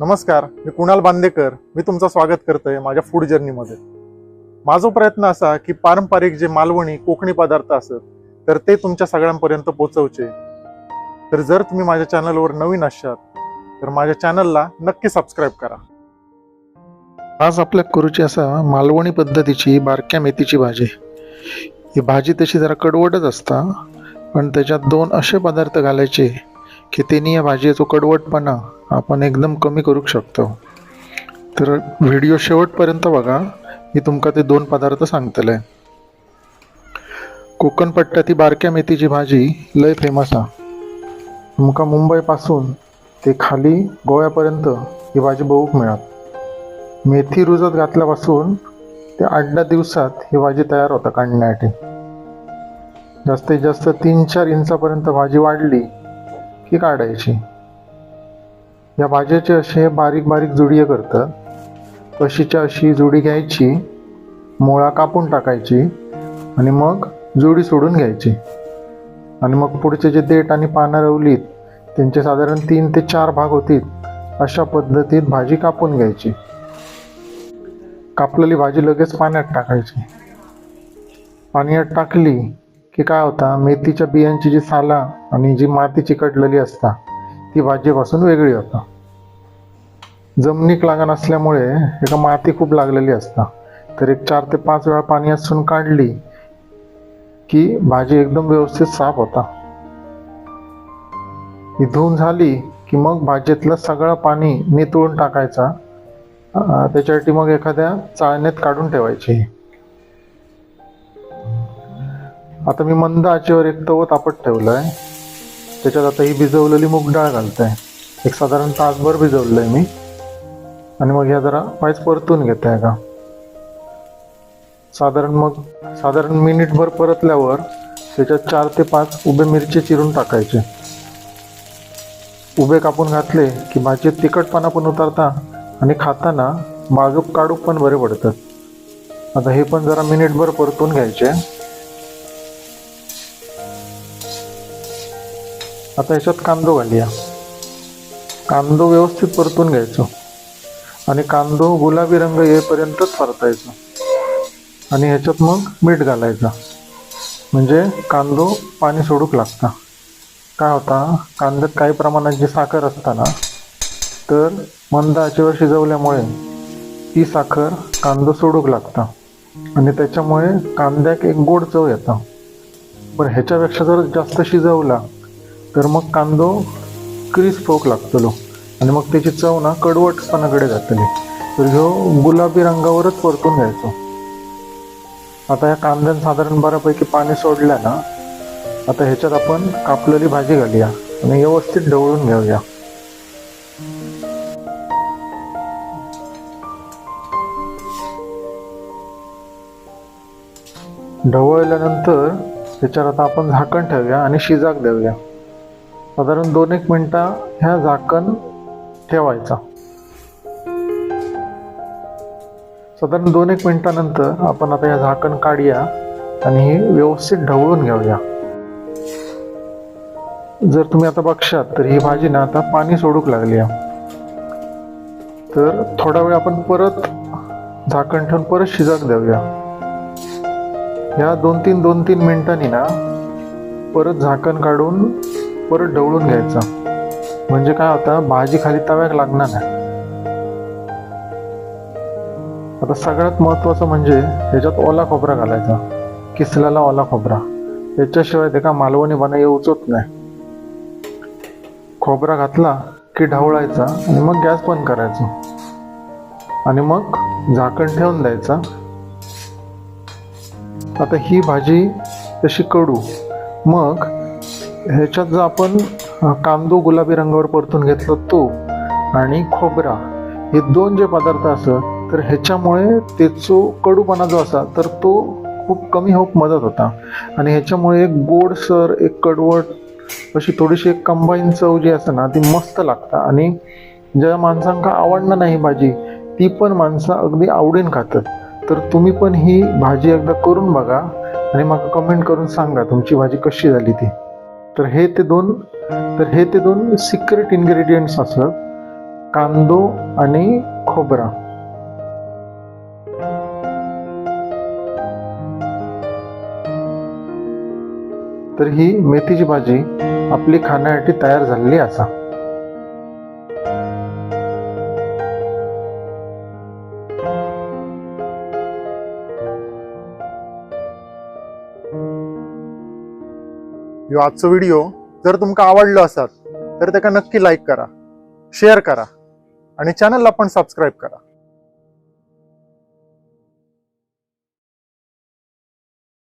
नमस्कार मी कुणाल बांदेकर. मी तुमचं स्वागत करतोय माझ्या फूड जर्नीमध्ये माझा प्रयत्न असा की पारंपरिक जे मालवणी कोकणी पदार्थ असत तर ते तुमच्या सगळ्यांपर्यंत पोचवचे तर जर तुम्ही माझ्या चॅनलवर नवीन असाल तर माझ्या चॅनलला नक्की सबस्क्राईब करा. आज आपल्या करूची असा मालवणी पद्धतीची बारक्या मेथीची भाजी. ही भाजी तशी जरा कडवटच असता पण त्याच्यात दोन असे पदार्थ घालायचे की त्यांनी या भाजीचा कडवटपणा आपण एकदम कमी करू शकतो. तर व्हिडिओ शेवटपर्यंत बघा. मी तुमका ते दोन पदार्थ सांगतले कोकण ती बारक्या मेथीची भाजी लय फेमस हा तुमका मुंबईपासून ते खाली गोव्यापर्यंत ही भाजी बघूक मिळत. मेथी रुजत घातल्यापासून ते आठ दहा दिवसात ही भाजी तयार होता काढण्यासाठी. जास्तीत जास्त तीन चार इंचापर्यंत भाजी वाढली की काढायची. या भाज्याचे असे बारीक बारीक जुडिये करतात अशीच्या अशी जुडी घ्यायची मुळा कापून टाकायची आणि मग जुडी सोडून घ्यायची. आणि मग पुढचे जे देठ आणि पानं रवलीत त्यांचे साधारण तीन ते चार भाग होतील अशा पद्धतीत भाजी कापून घ्यायची. कापलेली भाजी लगेच पाण्यात टाकायची. पाण्यात टाकली की काय होता मेथीच्या बियांची जी साला आणि जी माती चिकटलेली असता ती भाजीपासून वेगळी होता. जमिनीक लागण असल्यामुळे एका माती खूप लागलेली असता. तर एक चार ते पाच वेळा पाणी असून काढली की भाजी एकदम व्यवस्थित साफ होता. ही धुवून झाली की मग भाजीतलं सगळं पाणी नितळून टाकायचा. त्याच्यासाठी मग एखाद्या चाळण्यात काढून ठेवायची. आता मी मंद आचेवर एक तव तापत आहे त्याच्यात आता ही भिजवलेली मूग डाळ घालते एक साधारण तासभर भिजवलंय मी. आणि मग ह्या जरा पायच परतून घेत आहे का? साधारण मग साधारण मिनिटभर परतल्यावर त्याच्यात चार ते पाच उभे मिरची चिरून टाकायचे. उभे कापून घातले की भाजीत तिखटपणा पण उतरता आणि खाताना बाजूक काढूक पण बरे पडतात. आता हे पण जरा मिनिटभर परतून घ्यायचे. आता ह्याच्यात कांदो घालूया. कांदो व्यवस्थित परतून घ्यायचो. आणि कांदो गुलाबी रंग येईपर्यंतच परतायचो. आणि ह्याच्यात मग मीठ घालायचं. म्हणजे कांदो पाणी सोडूक लागता. काय होता? कांद्यात काही प्रमाणात जी साखर असताना तर मंद आचेवर शिजवल्यामुळे ती साखर कांदो सोडूक लागता. आणि त्याच्यामुळे कांद्याक एक गोड चव येतं. पण ह्याच्यापेक्षा जर जास्त शिजवला तर मग कांदो क्रिस्प होक लागतलो. आणि मग त्याची चव ना कडवटपणाकडे जातली. तर ह्यो गुलाबी रंगावरच परतून घ्यायचो. आता या कांद्यानं साधारण बऱ्यापैकी पाणी सोडल्या ना आता ह्याच्यात आपण कापलेली भाजी घालूया आणि व्यवस्थित ढवळून घेऊया. ढवळल्यानंतर त्याच्यावर आता आपण झाकण ठेवूया आणि शिजाक देऊया. साधारण दोन एक मिनटा ह्या झाकण ठेवायचा. साधारण दोन एक मिनटानंतर आपण आता ह्या झाकण काढूया आणि हे व्यवस्थित ढवळून घेऊया. जर तुम्ही आता बघशात तर ही भाजी ना आता पाणी सोडूक लागली आहे. तर थोडा वेळ आपण परत झाकण ठेवून परत शिजाक देऊया. ह्या दोन तीन दोन तीन मिनिटांनी ना परत झाकण काढून परत ढवळून घ्यायचं. म्हणजे काय होतं भाजी खाली तव्याक लागणार नाही आता सगळ्यात महत्वाचं म्हणजे ह्याच्यात ओला खोबरा घालायचा. किसलेला ओला खोबरा. याच्याशिवाय ते का मालवणी बना येऊचत नाही. खोबरा घातला की ढवळायचा आणि मग गॅस बंद करायचा. आणि मग झाकण ठेवून द्यायचा. आता ही भाजी तशी कडू. मग ह्याच्यात जर आपण कांदो गुलाबी रंगावर परतून घेतला तो आणि खोबरा हे दोन जे पदार्थ असत तर ह्याच्यामुळे त्याचो कडूपणा जो असा तर तो खूप कमी होऊक मदत होता. आणि ह्याच्यामुळे एक गोडसर एक कडवट अशी थोडीशी एक कंबाईन चव जी असते ना ती मस्त लागता. आणि ज्या माणसांका आवडणं नाही भाजी ती पण माणसं अगदी आवडीन खातात. तर तुम्ही पण ही भाजी एकदा करून बघा आणि मग कमेंट करून सांगा तुमची भाजी कशी झाली ती. तर हे ते दोन तर हे ते दोन सिक्रेट इन्ग्रेडियंट्स असत कांदो आणि खोबरा. तर ही मेथीची भाजी आपली खाण्यासाठी तयार झालेली असा ह्यो आजचो व्हिडिओ जर तुमकां आवडलो आसात तर ताका नक्की लाईक करा शेअर करा आणि चॅनलला पण सबस्क्राईब करा.